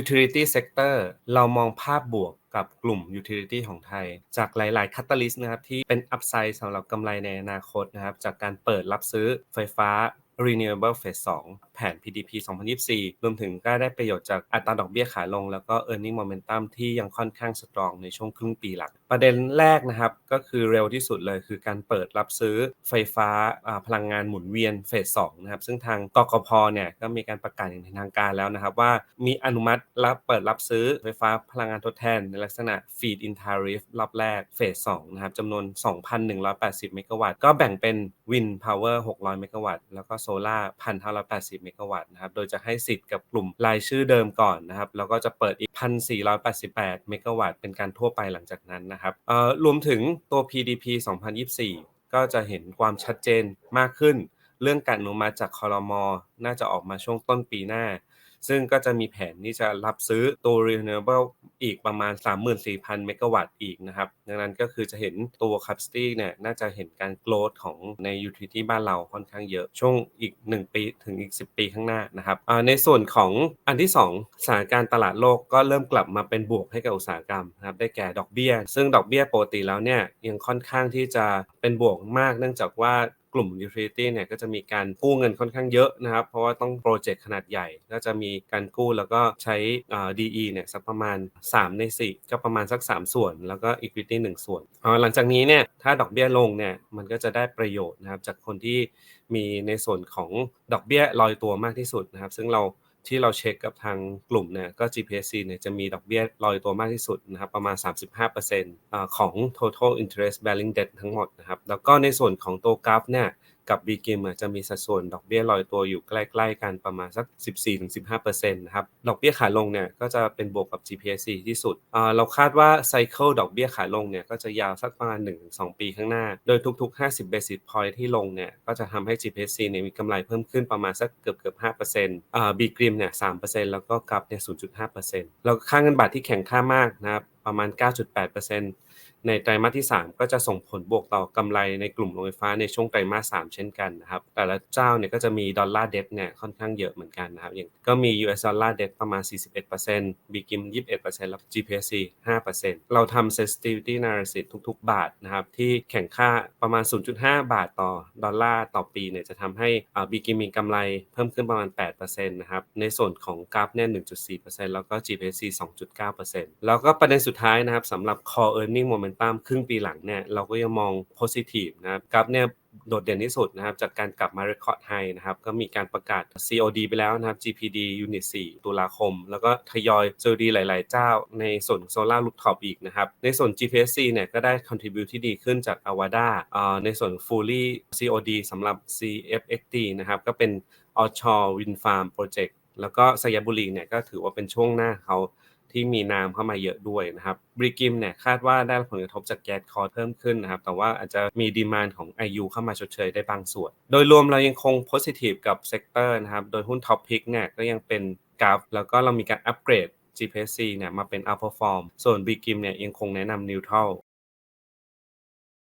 utility sector เรามองภาพบวกกับกลุ่ม utility ของไทย จากหลาย ๆ catalyst นะครับที่เป็น upside สำหรับกำไรในอนาคตนะครับจากการเปิดรับซื้อไฟฟ้า Renewable Phase 2 แผน PDP 2024 รวมถึงก็ได้ประโยชน์จากอัตราดอกเบี้ยขาลง แล้วก็ Earning Momentum ที่ยังค่อนข้างสตรองในช่วงครึ่งปีหลัง ประเด็นแรกนะครับ ก็คือเร็วที่สุดเลยคือการเปิดรับซื้อไฟฟ้าพลังงานหมุนเวียนเฟส2นะครับ ซึ่งทางกกพเนี่ยก็มีการประกาศอย่างเป็นทางการแล้วนะครับ ว่ามีอนุมัติรับเปิดรับซื้อไฟฟ้าพลังงานทดแทน ในลักษณะ Feed in Tariff รอบแรกเฟส2นะครับจำนวน 2,180 เมกะวัตต์ก็แบ่งเป็น Wind Power 600 เมกะวัตต์แล้วก็โซล่า1,580เมกะวัตต์นะครับ โดยจะให้สิทธิ์กับกลุ่มรายชื่อเดิมก่อนนะครับ แล้วก็จะเปิดอีก 1,488 เมกะวัตต์ เป็นการทั่วไปหลังจากนั้นนะครับรวมถึงตัว PDP 2024 ก็จะเห็นความชัดเจนมากขึ้น เรื่องการอนุมัติจากคอรมอน่าจะออกมาช่วงต้นปีหน้า ซึ่งก็จะมีแผนที่จะรับซื้อตัว renewable อีกประมาณ 34,000 เมกะวัตต์อีกนะครับ ดังนั้นก็คือจะเห็นตัว capacity เนี่ยน่าจะเห็นการ growth ของใน utility บ้านเราค่อนข้างเยอะ ช่วงอีก 1 ปีถึงอีก 10 ปีข้างหน้านะครับในส่วนของอันที่ 2 สถานการณ์ตลาดโลกก็เริ่มกลับมาเป็นบวกให้กับอุตสาหกรรมนะครับได้แก่ดอกเบี้ย ซึ่งดอกเบี้ยปกติแล้วเนี่ยยังค่อนข้างที่จะเป็นบวกมาก เนื่องจากว่า กลุ่ม utility เนี่ยก็จะมีการกู้เงินค่อนข้างเยอะนะครับ เพราะว่าต้องโปรเจกต์ขนาดใหญ่ ก็จะมีการกู้แล้วก็ใช้ DE เนี่ยสักประมาณ 3 ใน 4 ก็ประมาณสัก 3 ส่วน แล้วก็ equity 1 ส่วน หลังจากนี้เนี่ยถ้าดอกเบี้ยลงเนี่ยมันก็จะได้ประโยชน์นะครับจากคนที่มีในส่วนของดอกเบี้ยลอยตัวมากที่สุดนะครับ ซึ่งเรา ที่เราเช็คกับทางกลุ่มเนี่ยก็ GPSC เนี่ยจะมีดอกเบี้ยลอยตัวมากที่สุดนะครับประมาณ 35%ของ total interest bearing debt ทั้งหมดนะครับแล้วก็ในส่วนของตัวกราฟเนี่ย กับ b g i m จะมีสัดส่วนดอกเบี้ยลอยตัวอยู่ใกล้ ๆ กันประมาณสัก 14-15%นะครับ ดอกเบี้ยขาลงเนี่ยก็จะเป็นบวกกับ GPC ที่สุด เราคาดว่าไซเคิลดอกเบี้ยขาลงเนี่ยก็จะยาวสักประมาณ 1-2 ปีข้างหน้า โดยทุก ๆ 50 basis point ที่ลงเนี่ยก็จะทำให้ GPC เนี่ยมีกำไรเพิ่มขึ้นประมาณสักเกือบๆ5%อ่า b g i m เนี่ย3%แล้วก็กับเนี่ย0.5%แล้วค่าเงินบาทที่แข็งค่ามากนะครับประมาณ 9.8% ในไตรมาสที่ 3 ก็จะส่งผลบวกต่อกำไรในกลุ่มโรงไฟฟ้าในช่วงไตรมาส3เช่นกันนะครับแต่ละเจ้าเนี่ยก็จะมีดอลลาร์เดบเนี่ยค่อนข้างเยอะเหมือนกันนะครับอย่างก็มี US ดอลลาร์เดบประมาณ 41% b g i m 21%แล้ว GPSC 5%เราทำ sensitivity analysis ทุก ๆ บาทนะครับที่แข่งค่าประมาณ 0.5 บาทต่อดอลลาร์ต่อปีเนี่ยจะทำให้อ่า b g i m มีกำไรเพิ่มขึ้นประมาณ 8%นะครับในส่วนของกราฟเนี่ย 1.4%แล้วก็ GPSC 2.9%แล้วก็ประเด็นสุดท้ายนะครับสำหรับ core earning momentum ตามครึ่งปีหลังเนี่ยเราก็ยังมอง positive นะครับกราฟเนี่ยโดดเด่นที่สุดนะครับจากการกลับมา record high นะครับก็มีการประกาศ COD ไปแล้วนะครับ GPD Unit 4 ตุลาคม แล้วก็ทยอย COD หลาย ๆ เจ้าในส่วนโซลาร์ลู o ท็อปอีกนะครับในส่วน GPSC เนี่ยก็ได้ contribute ที่ดีขึ้นจาก Avada ในส่วน fully COD สำหรับ CFXD นะครับก็เป็น Offshore Wind Farm Project แล้วก็สยบุรีเนี่ยก็ถือว่าเป็นช่วงหน้าเขา ที่มีน้ำเข้ามาเยอะด้วยนะครับบริกิมเนี่ยคาดว่าได้ผลกระทบจากแก๊สคอร์เพิ่มขึ้นนะครับ แต่ว่าอาจจะมีดีมานของ IU เข้ามาชดเชยได้บางส่วน โดยรวมเรายังคงโพสิทีฟกับเซกเตอร์นะครับ โดยหุ้นท็อปพิกเนี่ยก็ยังเป็นกราฟ แล้วก็เรามีการอัปเกรด GPC เนี่ยมาเป็น outperform ส่วน b ิกิมเนี่ยยังคงแนะนำ neutral